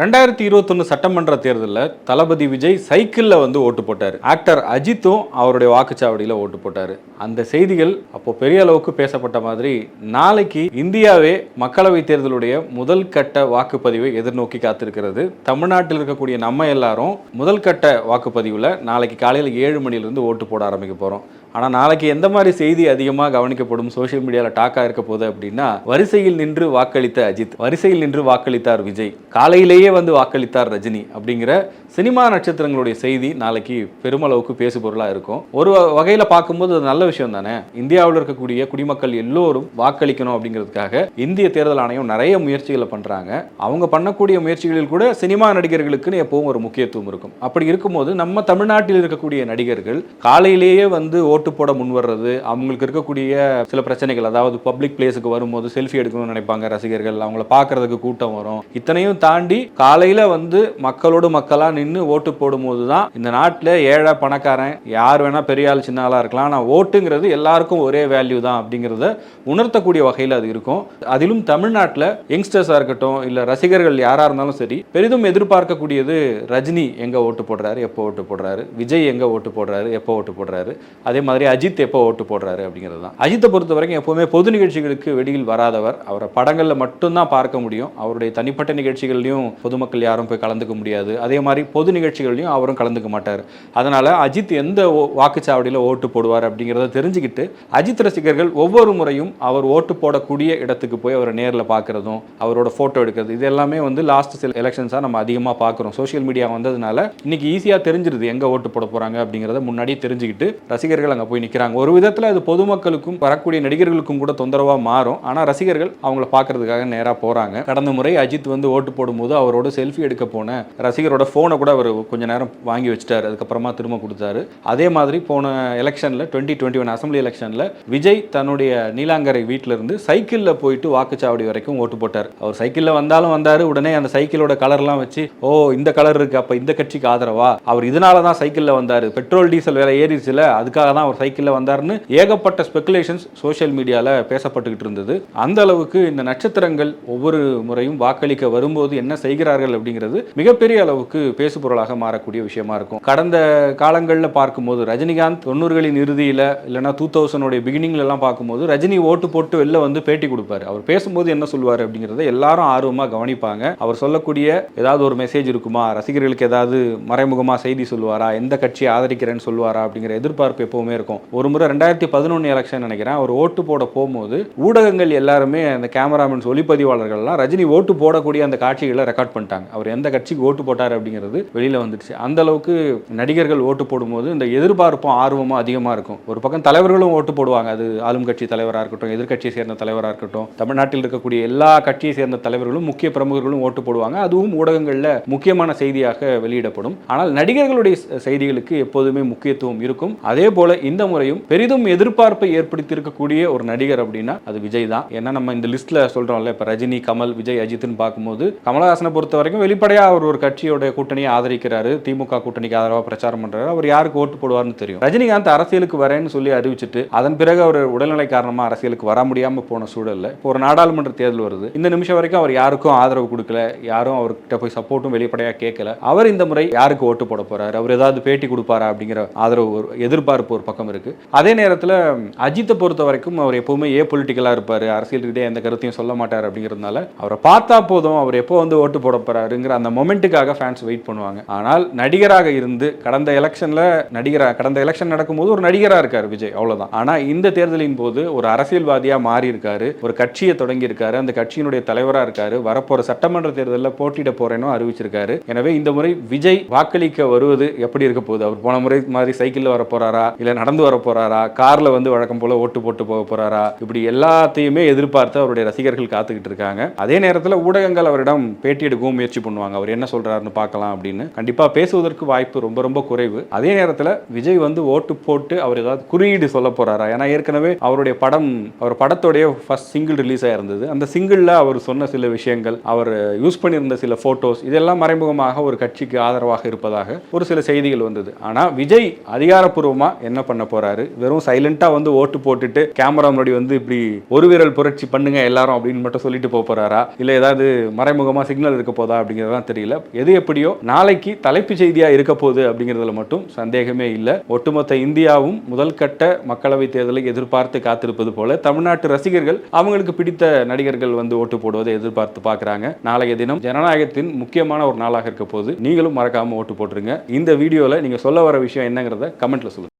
ரெண்டாயிரத்தி இருபத்தொன்னு சட்டமன்ற தேர்தலில் தளபதி விஜய் சைக்கிளில் வந்து ஓட்டு போட்டார். ஆக்டர் அஜித்தும் அவருடைய வாக்குச்சாவடியில் ஓட்டு போட்டார். அந்த செய்திகள் அப்போ பெரிய அளவுக்கு பேசப்பட்ட மாதிரி நாளைக்கு இந்தியாவே மக்களவை தேர்தலுடைய முதல் கட்ட வாக்குப்பதிவை எதிர்நோக்கி காத்திருக்கிறது. தமிழ்நாட்டில் இருக்கக்கூடிய நம்ம எல்லாரும் முதல் கட்ட வாக்குப்பதிவில் நாளைக்கு காலையில் ஏழு மணிலிருந்து ஓட்டு போட ஆரம்பிக்க போகிறோம் ஆனால் நாளைக்கு எந்த மாதிரி செய்தி அதிகமாக கவனிக்கப்படும் சோஷியல் மீடியாவில் டாக்காக இருக்க போகுது அப்படின்னா வரிசையில் நின்று வாக்களித்த அஜித் வரிசையில் நின்று வாக்களித்தார் விஜய். காலையிலேயே வந்து வாக்களித்தார் ரஜினி அப்படிங்கிற சினிமா நட்சத்திரங்களுடைய செய்தி நாளைக்கு பெருமளவுக்கு பேசு பொருளாக இருக்கும். ஒரு வகையில் பார்க்கும்போது அது நல்ல விஷயம் தானே? இந்தியாவில் இருக்கக்கூடிய குடிமக்கள் எல்லோரும் வாக்களிக்கணும் அப்படிங்கிறதுக்காக இந்திய தேர்தல் ஆணையம் நிறைய முயற்சிகளை பண்ணுறாங்க அவங்க பண்ணக்கூடிய முயற்சிகளில் கூட சினிமா நடிகர்களுக்குன்னு எப்பவும் ஒரு முக்கியத்துவம் இருக்கும். அப்படி இருக்கும்போது நம்ம தமிழ்நாட்டில் இருக்கக்கூடிய நடிகர்கள் காலையிலேயே வந்து ஓட்டு போட முன்வர்றது அவங்களுக்கு இருக்கக்கூடிய சில பிரச்சனைகள் அதாவது பப்ளிக் பிளேஸுக்கு வரும்போது செல்ஃபி எடுக்கணும்னு நினைப்பாங்க ரசிகர்கள் அவங்கள பார்க்கறதுக்கு கூட்டம் வரும். இத்தனையும் தாண்டி காலையில் வந்து மக்களோடு மக்களாக நின்று ஓட்டு போடும்போது தான் இந்த நாட்டில் ஏழை பணக்காரன் யார் வேணால் பெரிய ஆள் சின்ன ஆளாக இருக்கலாம். ஆனால் ஓட்டுங்கிறது எல்லாருக்கும் ஒரே வேல்யூ தான் அப்படிங்கிறத உணர்த்தக்கூடிய வகையில் அது இருக்கும். அதிலும் தமிழ்நாட்டில் யங்ஸ்டர்ஸாக இருக்கட்டும் இல்லை ரசிகர்கள் யாராக இருந்தாலும் சரி பெரிதும் எதிர்பார்க்கக்கூடியது ரஜினி எங்கே ஓட்டு போடுறாரு எப்போ ஓட்டு போடுறாரு விஜய் எங்கே ஓட்டு போடுறாரு எப்போ ஓட்டு போடுறாரு அதே மாதிரி அஜித் எப்போ ஓட்டு போடுறாரு அப்படிங்கிறது தான். அஜித்தை பொறுத்த வரைக்கும் எப்போவுமே பொது நிகழ்ச்சிகளுக்கு வெளியில் வராதவர். அவரை படங்களில் மட்டும்தான் பார்க்க முடியும். அவருடைய தனிப்பட்ட நிகழ்ச்சிகள்லையும் பொதுமக்கள் யாரும் போய் கலந்துக்க முடியாது. அதே மாதிரி பொது நிகழ்ச்சிகள்லையும் அவரும் கலந்துக்க மாட்டார். அதனால் அஜித் எந்த ஓ- வாக்குச்சாவடியில் ஓட்டு போடுவார் அப்படிங்கிறத தெரிஞ்சுக்கிட்டு அஜித் ரசிகர்கள் ஒவ்வொரு முறையும் அவர் ஓட்டு போடக்கூடிய இடத்துக்கு போய் அவரை நேரில் பார்க்குறதும் அவரோட ஃபோட்டோ எடுக்கிறது இது எல்லாமே வந்து லாஸ்ட் சில எலெக்ஷன்ஸாக நம்ம அதிகமாக பார்க்குறோம் சோஷியல் மீடியா வந்ததுனால இன்னைக்கு ஈஸியாக தெரிஞ்சிருது எங்கே ஓட்டு போட போகிறாங்க அப்படிங்கிறத முன்னாடியே தெரிஞ்சுக்கிட்டு ரசிகர்கள் அங்கே போய் நிற்கிறாங்க ஒரு விதத்தில் அது பொதுமக்களுக்கும் வரக்கூடிய நடிகர்களுக்கும் கூட தொந்தரவாக மாறும். ஆனால் ரசிகர்கள் அவங்கள பார்க்கறதுக்காக நேராக போகிறாங்க கடந்த முறை அஜித் வந்து ஓட்டு போடும்போது அவர் அவரோட செல்ஃபி எடுக்க போன ரசிகரோட ஃபோனை கூட அவர் கொஞ்ச நேரம் வாங்கி வச்சிட்டார். அதுக்கப்புறமா திரும்ப கொடுத்தாரு. அதே மாதிரி போன எலெக்ஷனில் டுவெண்ட்டி டுவெண்ட்டி ஒன் அசம்பிளி எலெக்ஷனில் விஜய் தன்னுடைய நீலாங்கரை வீட்டில இருந்து சைக்கிளில் போயிட்டு வாக்குச்சாவடி வரைக்கும் ஓட்டு போட்டார். அவர் சைக்கிளில் வந்தாலும் வந்தார். உடனே அந்த சைக்கிளோட கலர்லாம் வச்சு ஓ இந்த கலர் இருக்கு. அப்போ இந்த கட்சிக்கு ஆதரவா? அவர் இதனால தான் சைக்கிளில் வந்தார். பெட்ரோல் டீசல் வேலை ஏறிச்சுல அதுக்காக தான் அவர் சைக்கிளில் வந்தார்னு ஏகப்பட்ட ஸ்பெகுலேஷன்ஸ் சோஷியல் மீடியாவில் பேசப்பட்டுக்கிட்டு இருந்தது. அந்த அளவுக்கு இந்த நட்சத்திரங்கள் ஒவ்வொரு முறையும் வாக்களிக்க வரும்போது என்ன செய்கிறார்கள் அப்படிங்கிறது மிகப்பெரிய அளவுக்கு பேசுபொருளாக மாறக்கூடிய விஷயமா இருக்கும். கடந்த காலங்களில் பார்க்கும்போது ரஜினிகாந்த் தொண்ணூறுகளின் இறுதியில் இல்லைன்னா டூ தௌசண்டோடைய பிகினிங்ல எல்லாம் பார்க்கும்போது ரஜினி ஓட்டு போட்டு வெளில வந்து பேட்டி கொடுப்பாரு. அவர் பேசும்போது என்ன சொல்லுவார் அப்படிங்கிறத எல்லாரும் ஆர்வமாக கவனிப்பாங்க. அவர் சொல்லக்கூடிய ஏதாவது ஒரு மெசேஜ் இருக்குமா? ரசிகர்களுக்கு ஏதாவது மறைமுகமாக செய்தி சொல்லுவாரா? எந்த கட்சியை ஆதரிக்கிறேன்னு சொல்லுவாரா? அப்படிங்கிற எதிர்பார்ப்பு எப்பவுமே இருக்கும். ஒரு முறை ரெண்டாயிரத்தி பதினொன்று எலெக்ஷன் நினைக்கிறேன். அவர் ஓட்டு போட போகும்போது ஊடகங்கள் எல்லாருமே அந்த கேமராமேன்ஸ் ஒளிப்பதிவாளர்கள்லாம் ரஜினி ஓட்டு போடக்கூடிய அந்த காட்சிகளை ரெக்கார்ட் பண்ணிட்டாங்க. அவர் எந்த கட்சிக்கு ஓட்டு போட்டார் அப்படிங்கிறது வெளியில வந்துடுச்சு. அந்த அளவுக்கு நடிகர்கள் ஓட்டு போடும்போது இந்த எதிர்பார்ப்பும் ஆர்வமும் அதிகமாக இருக்கும். ஒரு பக்கம் தலைவர்களும் ஓட்டு போடுவாங்க. அது ஆளும் கட்சி தலைவராக இருக்கட்டும் எதிர்கட்சியை சேர்ந்த தலைவராக இருக்கட்டும் தமிழ்நாட்டில் இருக்கக்கூடிய எல்லா கட்சியை சேர்ந்த தலைவர்களும் முக்கிய பிரமுகர்களும் ஓட்டு போடுவாங்க. அதுவும் ஊடகங்களில் முக்கியமான செய்தியாக வெளியிடப்படும். ஆனால் நடிகர்களுடைய செய்திகளுக்கு எப்போதுமே முக்கியத்துவம் இருக்கும். அதே போல இந்த முறையும் பெரிதும் எதிர்பார்ப்பை ஏற்படுத்தியிருக்கக்கூடிய ஒரு நடிகர் அப்படின்னா அது விஜய் தான். ஏன்னா நம்ம இந்த லிஸ்ட்ல சொல்றோம்ல இப்ப ரஜினி கமல் விஜய் அஜித்னு பார்க்கும்போது கமலஹாசனை பொறுத்த வரைக்கும் வெளிப்படையா அவர் ஒரு கட்சியோட கூட்டணியை ஆதரிக்கிறாரு. திமுக கூட்டணிக்கு ஆதரவாக பிரச்சாரம் பண்றாரு. அவர் யாருக்கு ஓட்டு போடுவார்னு தெரியும். ரஜினிகாந்த் அரசியலுக்கு வரேன்னு சொல்லி அறிவிச்சிட்டு அதன் பிறகு அவர் உடல்நிலை காரணமா அரசியலுக்கு வர முடியாம போன சூழல்ல இப்போ ஒரு நாடாளுமன்ற தேர்தல் வருது. இந்த நிமிஷம் வரைக்கும் அவர் யாருக்கும் ஆதரவு கொடுக்கல. யாரும் அவர்கிட்ட போய் சப்போர்ட்டும் வெளிப்படையா கேட்கல. அவர் இந்த முறை யாருக்கு ஓட்டு போட போறாரு? அவர் ஏதாவது பேட்டி கொடுப்பாரா அப்படிங்கிற ஆதரவு ஒரு எதிர்பார்ப்பு ஒரு பக்கம் இருக்கு. அதே நேரத்தில் அஜித்தை பொறுத்த வரைக்கும் அவர் எப்பவுமே ஏ பொலிட்டிக்கலாக இருப்பார். அரசியல் ரீதியாக எந்த கருத்தையும் சொல்ல மாட்டார் அப்படிங்கிறதுனால அவரை பார்த்தா போதும். அவர் எப்போ வந்து ஓட்டு போட போறாருங்கிற அந்த மொமெண்ட்டுக்காக ஃபேன்ஸ் வெயிட் பண்ணுவாங்க. ஆனால் நடிகராக இருந்து கடந்த எலெக்ஷன்ல நடிகரா கடந்த எலெக்ஷன் நடக்கும்போது ஒரு நடிகராக இருக்கார் விஜய் அவ்வளவுதான். ஆனால் இந்த தேர்தலின் போது ஒரு அரசியல்வாதியா மாறி இருக்காரு ஒரு கட்சியை தொடங்கி இருக்காரு அந்த கட்சியினுடைய தலைவராக இருக்காரு வரப்போற சட்டமன்ற தேர்தலில் போட்டியிட போறேன்னு அறிவிச்சிருக்காரு. எனவே இந்த முறை விஜய் வாக்களிக்க வருவது எப்படி இருக்க போகுது? அவர் போன முறை மாதிரி சைக்கிளில் வர போறாரா? இல்ல நடந்து வர போறாரா? கார்ல வந்து வழக்கம் போல ஓட்டு போட்டு போக போறாரா? இப்படி எல்லாத்தையுமே எதிர்பார்த்து அவருடைய ரசிகர்கள் காத்துக்கிட்டு இருக்காங்க. அதே நேரத்தில் ஊடகங்கள் அவரிடம் பேட்டி எடுக்கவும் முயற்சி பண்ணுவாங்க. அவர் என்ன சொல்றாருன்னு பார்க்கலாம் அப்படின்னு. கண்டிப்பா பேசுவதற்கு வாய்ப்பு ரொம்ப ரொம்ப குறைவு. அதே நேரத்தில் விஜய் வந்து ஓட்டு போட்டு அவர் ஏதாவது குறியீடு சொல்ல போறாரா? ஏன்னா ஏற்கனவே அவருடைய படம் அவர் படத்தோடைய ஃபர்ஸ்ட் சிங்கிள் ரிலீஸ் ஆயிருந்தது. அந்த சிங்கிளில் அவர் சொன்ன சில விஷயங்கள் அவர் யூஸ் பண்ணியிருந்த சில ஃபோட்டோஸ் இதெல்லாம் மறைமுகமாக ஒரு கட்சிக்கு ஆதரவாக இருப்பதாக ஒரு சில செய்திகள் வந்தது. ஆனால் விஜய் அதிகாரப்பூர்வமாக என்ன பண்ண போறாரு? வெறும் சைலண்டா வந்து ஓட்டு போட்டுட்டு கேமரா முன்னாடி வந்து இப்படி ஒரு விரல் புரட்சி பண்ணுங்க எல்லாரும் அப்படின்னு மட்டும் சொல்லிட்டு போக போறாரா? இல்லை ஏதாவது மறைமுகமா சிக்னல் இருக்க போதா அப்படிங்கிறதெல்லாம் தெரியல. எது எப்படியோ நாளைக்கு தலைப்பு செய்தியா இருக்க போகுது அப்படிங்கிறதுல மட்டும் சந்தேகமே இல்லை. ஒட்டுமொத்த இந்தியாவும் முதல் கட்ட மக்களவை தேர்தலை எதிர்பார்த்து காத்திருப்பது போல தமிழ்நாட்டு ரசிகர்கள் அவங்களுக்கு பிடித்த நடிகர்கள் வந்து ஓட்டு போடுவதை எதிர்பார்த்து பாக்குறாங்க நாளைய தினம் ஜனநாயகத்தின் முக்கியமான ஒரு நாளாக இருக்க போது நீங்களும் மறக்காம ஓட்டு போட்டுருங்க. இந்த வீடியோல நீங்க சொல்ல வர விஷயம் என்னங்கிறத கமெண்ட்ல சொல்லுங்க.